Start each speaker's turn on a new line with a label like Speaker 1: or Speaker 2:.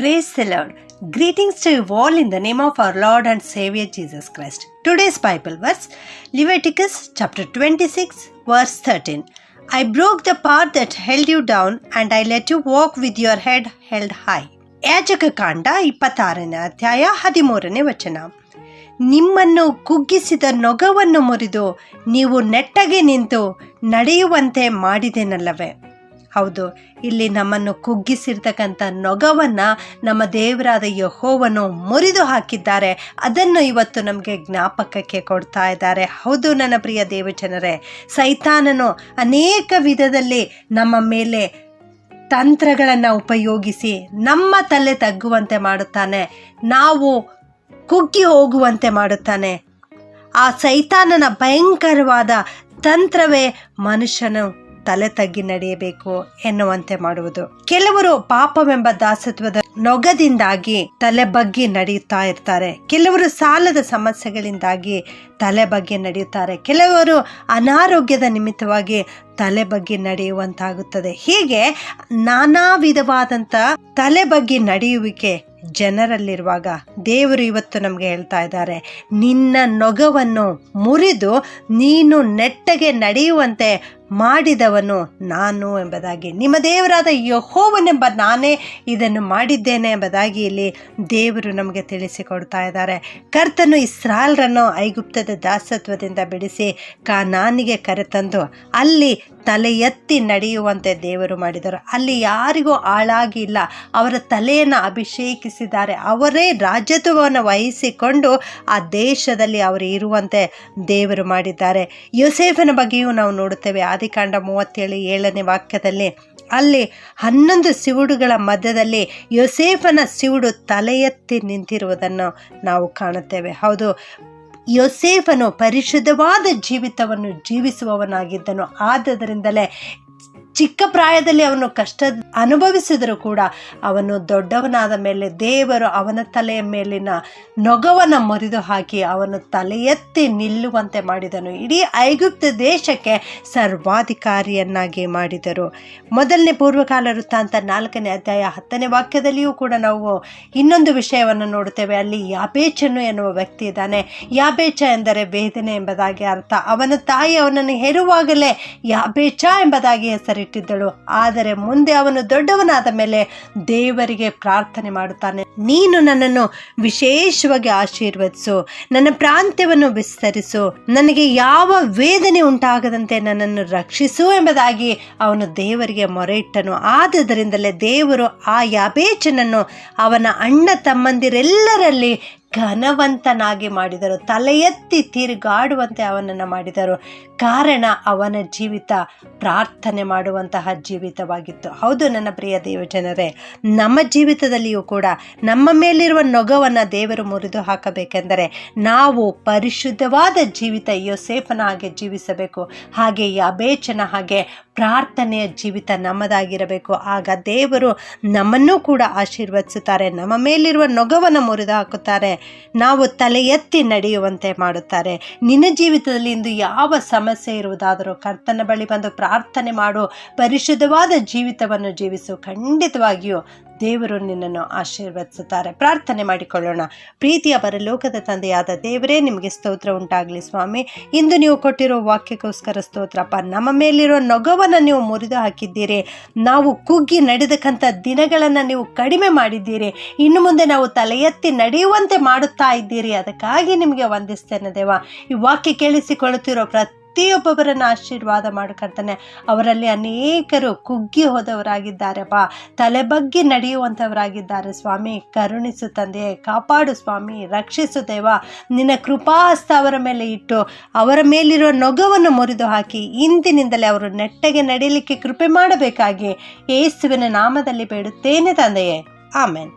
Speaker 1: Praise the Lord. Greetings to you all in the name of our Lord and Savior Jesus Christ. Today's Bible verse Leviticus chapter 26, verse 13. I broke the part that held you down, and I let you walk with your head held high. ಯಾಜಕ ಕಾಂಡ ಇಪ್ಪತ್ತಾರನೇ ಅಧ್ಯಾಯ ಹದಿಮೂರನೇ ವಚನ ನಿಮ್ಮನ್ನು ಕುಗ್ಗಿಸಿದ ನೊಗವನ್ನು ಮುರಿದು ನೀವು ನೆಟ್ಟಗೆ ನಿಂತು ನಡೆಯುವಂತೆ ಮಾಡಿದೆನಲ್ಲವೇ ಹೌದು, ಇಲ್ಲಿ ನಮ್ಮನ್ನು ಕುಗ್ಗಿಸಿರ್ತಕ್ಕಂಥ ನೊಗವನ್ನು ನಮ್ಮ ದೇವರಾದ ಯಹೋವನು ಮುರಿದು ಹಾಕಿದ್ದಾರೆ. ಅದನ್ನು ಇವತ್ತು ನಮಗೆ ಜ್ಞಾಪಕಕ್ಕೆ ಕೊಡ್ತಾ ಇದ್ದಾರೆ. ಹೌದು ನನ್ನ ಪ್ರಿಯ ದೇವಜನರೇ, ಸೈತಾನನು ಅನೇಕ ವಿಧದಲ್ಲಿ ನಮ್ಮ ಮೇಲೆ ತಂತ್ರಗಳನ್ನು ಉಪಯೋಗಿಸಿ ನಮ್ಮ ತಲೆ ತಗ್ಗುವಂತೆ ಮಾಡುತ್ತಾನೆ. ನಾವು ಕುಗ್ಗಿ ಹೋಗುವಂತೆ ಮಾಡುತ್ತಾನೆ. ಆ ಸೈತಾನನ ಭಯಂಕರವಾದ ತಂತ್ರವೇ ಮನುಷ್ಯನು ತಲೆ ತಗ್ಗಿ ನಡೆಯಬೇಕು ಎನ್ನುವಂತೆ ಮಾಡುವುದು. ಕೆಲವರು ಪಾಪವೆಂಬ ದಾಸತ್ವದ ನೊಗದಿಂದಾಗಿ ತಲೆ ಬಗ್ಗಿ ನಡೆಯುತ್ತಾ ಇರ್ತಾರೆ. ಕೆಲವರು ಸಾಲದ ಸಮಸ್ಯೆಗಳಿಂದಾಗಿ ತಲೆ ಬಗ್ಗೆ ನಡೆಯುತ್ತಾರೆ. ಕೆಲವರು ಅನಾರೋಗ್ಯದ ನಿಮಿತ್ತವಾಗಿ ತಲೆ ಬಗ್ಗೆ ನಡೆಯುವಂತಾಗುತ್ತದೆ. ಹೀಗೆ ನಾನಾ ವಿಧವಾದಂಥ ತಲೆ ಬಗ್ಗೆ ನಡೆಯುವಿಕೆ ಜನರಲ್ಲಿರುವಾಗ ದೇವರು ಇವತ್ತು ನಮಗೆ ಹೇಳ್ತಾ ಇದ್ದಾರೆ. ನಿನ್ನ ನೊಗವನ್ನು ಮುರಿದು ನೀನು ನೆಟ್ಟಗೆ ನಡೆಯುವಂತೆ ಮಾಡಿದವನು ನಾನು ಎಂಬುದಾಗಿ. ನಿಮ್ಮ ದೇವರಾದ ಯಹೋವನೆಂಬ ನಾನೇ ಇದನ್ನು ಮಾಡಿದ್ದೇನೆ ಎಂಬುದಾಗಿ ಇಲ್ಲಿ ದೇವರು ನಮಗೆ ತಿಳಿಸಿಕೊಡ್ತಾ ಇದ್ದಾರೆ. ಕರ್ತನು ಇಸ್ರಾಲ್ರನ್ನು ಐಗುಪ್ತದ ದಾಸತ್ವದಿಂದ ಬಿಡಿಸಿ ಕಾನಾನಿಗೆ ಕರೆತಂದು ಅಲ್ಲಿ ತಲೆ ಎತ್ತಿ ನಡೆಯುವಂತೆ ದೇವರು ಮಾಡಿದರು. ಅಲ್ಲಿ ಯಾರಿಗೂ ಆಳಾಗಿ ಇಲ್ಲ ಅವರ ತಲೆಯನ್ನು ಅಭಿಷೇಕಿಸಿದ್ದಾರೆ. ಅವರೇ ರಾಜ್ಯತ್ವವನ್ನು ವಹಿಸಿಕೊಂಡು ಆ ದೇಶದಲ್ಲಿ ಅವರು ಇರುವಂತೆ ದೇವರು ಮಾಡಿದ್ದಾರೆ. ಯೋಸೇಫನ ಬಗ್ಗೆಯೂ ನಾವು ನೋಡುತ್ತೇವೆ. ಆದಿಕಾಂಡ ಮೂವತ್ತೇಳು ಏಳನೇ ವಾಕ್ಯದಲ್ಲಿ, ಅಲ್ಲಿ ಹನ್ನೊಂದು ಸಿವುಡುಗಳ ಮಧ್ಯದಲ್ಲಿ ಯೋಸೇಫನ ಸಿವುಡು ತಲೆ ಎತ್ತಿ ನಿಂತಿರುವುದನ್ನು ನಾವು ಕಾಣುತ್ತೇವೆ. ಹೌದು ಯೋಸೇಫನು ಪರಿಶುದ್ಧವಾದ ಜೀವಿತವನ್ನು ಜೀವಿಸುವವನಾಗಿದ್ದನು. ಆದ್ದರಿಂದಲೇ ಚಿಕ್ಕ ಪ್ರಾಯದಲ್ಲಿ ಅವನು ಕಷ್ಟ ಅನುಭವಿಸಿದರೂ ಕೂಡ ಅವನು ದೊಡ್ಡವನಾದ ಮೇಲೆ ದೇವರು ಅವನ ತಲೆಯ ಮೇಲಿನ ನೊಗವನ್ನು ಮುರಿದು ಹಾಕಿ ಅವನು ತಲೆ ಎತ್ತಿ ನಿಲ್ಲುವಂತೆ ಮಾಡಿದನು. ಇಡೀ ಐಗುಪ್ತ ದೇಶಕ್ಕೆ ಸರ್ವಾಧಿಕಾರಿಯನ್ನಾಗಿ ಮಾಡಿದರು. ಮೊದಲನೇ ಪೂರ್ವಕಾಲ ವೃತ್ತಾಂತ ನಾಲ್ಕನೇ ಅಧ್ಯಾಯ ಹತ್ತನೇ ವಾಕ್ಯದಲ್ಲಿಯೂ ಕೂಡ ನಾವು ಇನ್ನೊಂದು ವಿಷಯವನ್ನು ನೋಡುತ್ತೇವೆ. ಅಲ್ಲಿ ಯಾಬೇಚನು ಎನ್ನುವ ವ್ಯಕ್ತಿ ಇದ್ದಾನೆ. ಯಾಬೇಚ ಎಂದರೆ ವೇದನೆ ಎಂಬುದಾಗಿ ಅರ್ಥ. ಅವನ ತಾಯಿ ಅವನನ್ನು ಹೆರುವಾಗಲೇ ಯಾಬೇಚ ಎಂಬುದಾಗಿ ಹೆಸರಿಟ್ಟಿದ್ದಳು ಆದರೆ ಮುಂದೆ ಅವನು ದೊಡ್ಡವನಾದ ಮೇಲೆ ದೇವರಿಗೆ ಪ್ರಾರ್ಥನೆ ಮಾಡುತ್ತಾನೆ. ನೀನು ನನ್ನನ್ನು ವಿಶೇಷವಾಗಿ ಆಶೀರ್ವದಿಸು. ನನ್ನ ಪ್ರಾಂತ್ಯವನ್ನು ವಿಸ್ತರಿಸು. ನನಗೆ ಯಾವ ವೇದನೆ ಉಂಟಾಗದಂತೆ ನನ್ನನ್ನು ರಕ್ಷಿಸು ಎಂಬುದಾಗಿ ಅವನು ದೇವರಿಗೆ ಮೊರೆ ಇಟ್ಟನು ಆದ್ದರಿಂದಲೇ ದೇವರು ಆ ಯಾಬೇಚನನ್ನು ಅವನ ಅಣ್ಣ ತಮ್ಮಂದಿರೆಲ್ಲರಲ್ಲಿ ಘನವಂತನಾಗಿ ಮಾಡಿದರು. ತಲೆ ಎತ್ತಿ ತಿರುಗಾಡುವಂತೆ ಅವನನ್ನು ಮಾಡಿದರು. ಕಾರಣ ಅವನ ಜೀವಿತ, ಪ್ರಾರ್ಥನೆ ಮಾಡುವಂತಹ ಜೀವಿತವಾಗಿತ್ತು. ಹೌದು ನನ್ನ ಪ್ರಿಯ ದೇವಜನರೇ ನಮ್ಮ ಜೀವಿತದಲ್ಲಿಯೂ ಕೂಡ ನಮ್ಮ ಮೇಲಿರುವ ನೊಗವನ್ನು ದೇವರು ಮುರಿದು ಹಾಕಬೇಕೆಂದರೆ ನಾವು ಪರಿಶುದ್ಧವಾದ ಜೀವಿತ ಯೋಸೇಫನ ಹಾಗೆ ಜೀವಿಸಬೇಕು. ಹಾಗೆ ಯಾಬೇಚನ ಹಾಗೆ ಪ್ರಾರ್ಥನೆಯ ಜೀವಿತ ನಮ್ಮದಾಗಿರಬೇಕು. ಆಗ ದೇವರು ನಮ್ಮನ್ನು ಕೂಡ ಆಶೀರ್ವದಿಸುತ್ತಾರೆ. ನಮ್ಮ ಮೇಲಿರುವ ನೊಗವನ್ನು ಮುರಿದು ಹಾಕುತ್ತಾರೆ ನಾವು ತಲೆ ಎತ್ತಿ ನಡೆಯುವಂತೆ ಮಾಡುತ್ತಾರೆ. ನಿನ್ನ ಜೀವಿತದಲ್ಲಿ ಇಂದು ಯಾವ ಸಮಸ್ಯೆ ಇರುವುದಾದರೂ ಕರ್ತನ ಬಳಿ ಬಂದು ಪ್ರಾರ್ಥನೆ ಮಾಡು. ಪರಿಶುದ್ಧವಾದ ಜೀವಿತವನ್ನು ಜೀವಿಸು. ಖಂಡಿತವಾಗಿಯೂ ದೇವರು ನಿನ್ನನ್ನು ಆಶೀರ್ವದಿಸುತ್ತಾರೆ. ಪ್ರಾರ್ಥನೆ ಮಾಡಿಕೊಳ್ಳೋಣ. ಪ್ರೀತಿಯ ಪರಲೋಕದ ತಂದೆಯಾದ ದೇವರೇ, ನಿಮಗೆ ಸ್ತೋತ್ರ ಉಂಟಾಗಲಿ ಸ್ವಾಮಿ. ಇಂದು ನೀವು ಕೊಟ್ಟಿರೋ ವಾಕ್ಯಕ್ಕೋಸ್ಕರ ಸ್ತೋತ್ರಪ್ಪ, ನಮ್ಮ ಮೇಲಿರೋ ನೊಗವನ್ನು ನೀವು ಮುರಿದು ಹಾಕಿದ್ದೀರಿ. ನಾವು ಕುಗ್ಗಿ ನಡೆದಕ್ಕಂಥ ದಿನಗಳನ್ನು ನೀವು ಕಡಿಮೆ ಮಾಡಿದ್ದೀರಿ. ಇನ್ನು ಮುಂದೆ ನಾವು ತಲೆ ಎತ್ತಿ ನಡೆಯುವಂತೆ ಮಾಡುತ್ತಾ ಇದ್ದೀರಿ. ಅದಕ್ಕಾಗಿ ನಿಮಗೆ ವಂದಿಸ್ತೇನೆ ದೇವ. ಈ ವಾಕ್ಯ ಕೇಳಿಸಿಕೊಳ್ಳುತ್ತಿರೋ ಪ್ರತಿ ಪ್ರತಿಯೊಬ್ಬೊಬ್ಬರನ್ನು ಆಶೀರ್ವಾದ ಮಾಡ್ಕೊಳ್ತಾನೆ. ಅವರಲ್ಲಿ ಅನೇಕರು ಕುಗ್ಗಿ ಬಾ, ತಲೆ ಬಗ್ಗಿ ನಡೆಯುವಂಥವರಾಗಿದ್ದಾರೆ. ಸ್ವಾಮಿ, ಕರುಣಿಸು ತಂದೆ, ಕಾಪಾಡು ಸ್ವಾಮಿ, ರಕ್ಷಿಸು ದೇವ. ನಿನ್ನ ಕೃಪಾಸ್ತ ಅವರ ಮೇಲೆ ಇಟ್ಟು ಅವರ ಮೇಲಿರುವ ನೊಗವನ್ನು ಮುರಿದು ಹಾಕಿ ಇಂದಿನಿಂದಲೇ ಅವರು ನೆಟ್ಟಗೆ ನಡೆಯಲಿಕ್ಕೆ ಕೃಪೆ ಮಾಡಬೇಕಾಗಿ ಏಸುವಿನ ನಾಮದಲ್ಲಿ ಬೇಡುತ್ತೇನೆ ತಂದೆಯೇ. ಆಮೇನ್.